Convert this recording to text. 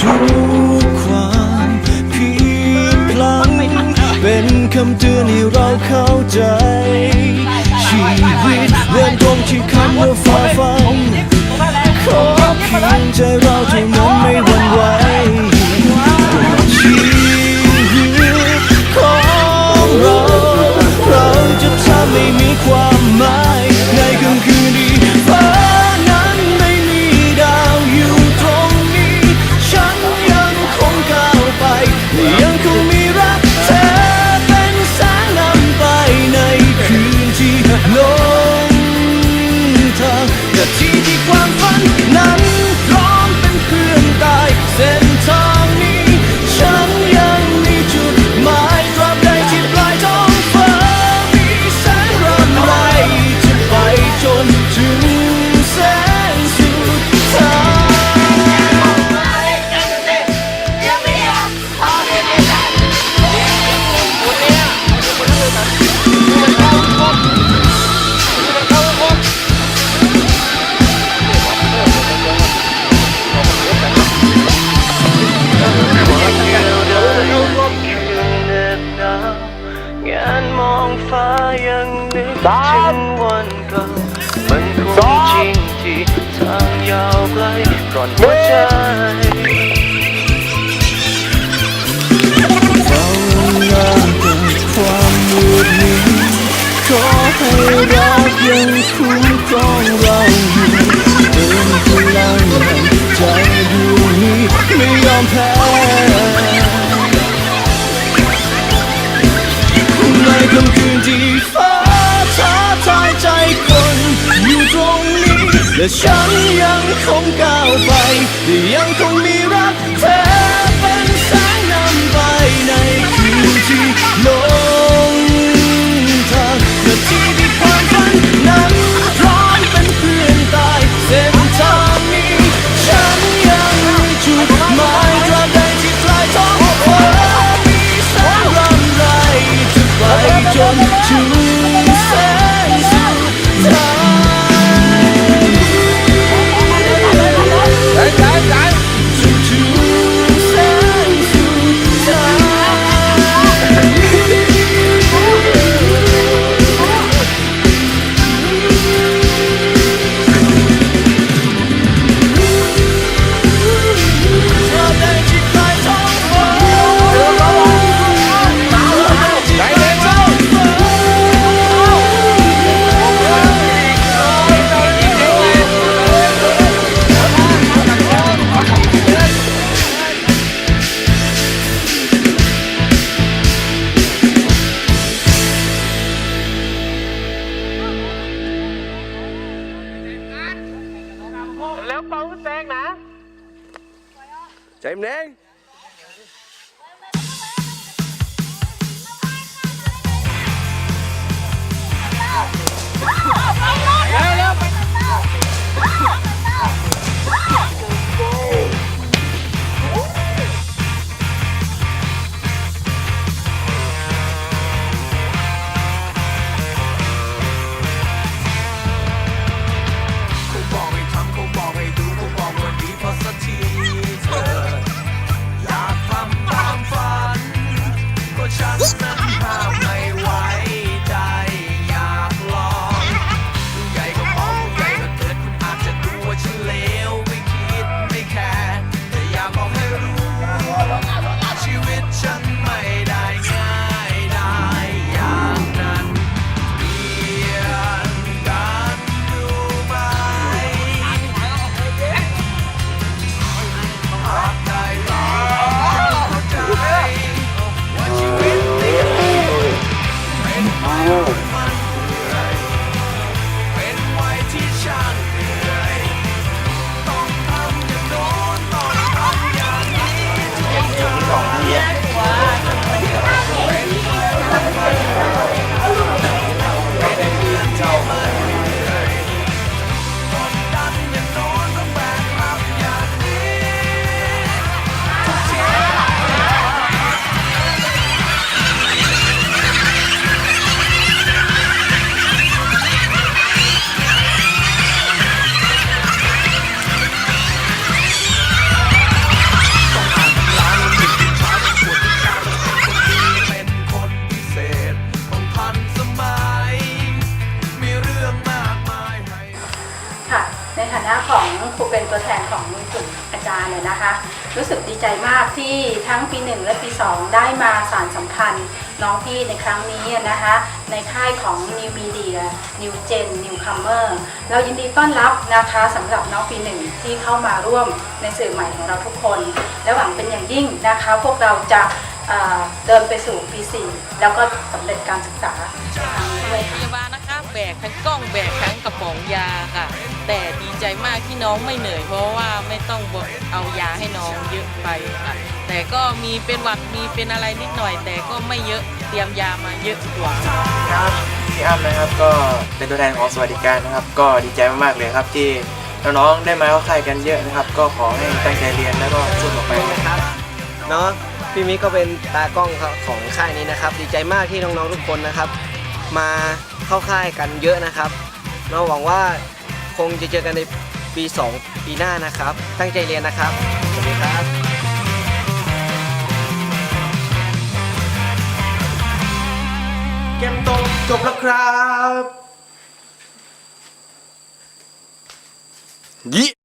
ทุกความผิดพลังเป็นคำเตือนให้เราเข้าใจ ชีวิตเรื่องตรงที่คำว่าฝ่าฟันขอเพียงใจเราเท่านั้น งานมองฟ้ายังนึกถึงวันเก่ามันคงจริงที่ทางยาวไกลก่อนหัวใจเราลากันความมืดมิดขอให้รักยังคุ้มครองเราอยู่เติมพลังแห่ใจดวงนี้ไม่ยอมแพ้ ค่ำคืนที่ฟ้าท้าทายใจคนอยู่ตรงนี้และฉันยังคงก้าวไป ยังคงมีรักเธอ นะคะ รู้สึกดีใจมากที่ทั้งปี 1 และปี 2 ได้มาสารสัมพันธ์น้องพี่ในครั้งนี้นะคะ ในค่ายของ New Media New Gen Newcomer เรายินดีต้อนรับนะคะสำหรับน้องปีหนึ่งที่เข้ามาร่วมในสื่อใหม่ของเราทุกคน และหวังเป็นอย่างยิ่งนะคะ พวกเราจะเอ่อเดินไปสู่ปี 4 แล้วก็สำเร็จการศึกษาในครั้งนี้ด้วยค่ะ กทั้งกล้องแบกทั้งกระป๋องยาค่ะ แต่ดีใจมากที่น้องไม่เหนื่อย เพราะว่าไม่ต้องเอายาให้น้องเยอะไปค่ะ แต่ก็มีเป็นหวัดมีเป็นอะไรนิดหน่อย แต่ก็ไม่เยอะเตรียมยามาเยอะกว่าครับพี่อ้ำนะครับก็เป็นตัวแทนของสวัสดิการนะครับ ก็ดีใจมากๆเลยครับที่น้องๆได้มาเข้าค่ายกันเยอะนะครับ ก็ขอให้ตั้งใจเรียนแล้วก็สู้ต่อไปนะครับเนาะพี่มิกก็เป็นตากล้องครับของค่ายนี้นะครับ ดีใจมากที่น้องๆทุกคนนะครับ มาเข้าค่ายกันเยอะนะครับเนาหวังว่าคงจะเจอกันในปี 2 ปีหน้านะครับ ตั้งใจเรียนนะครับสวัสดีครับเกมตกจบแล้วครับยี่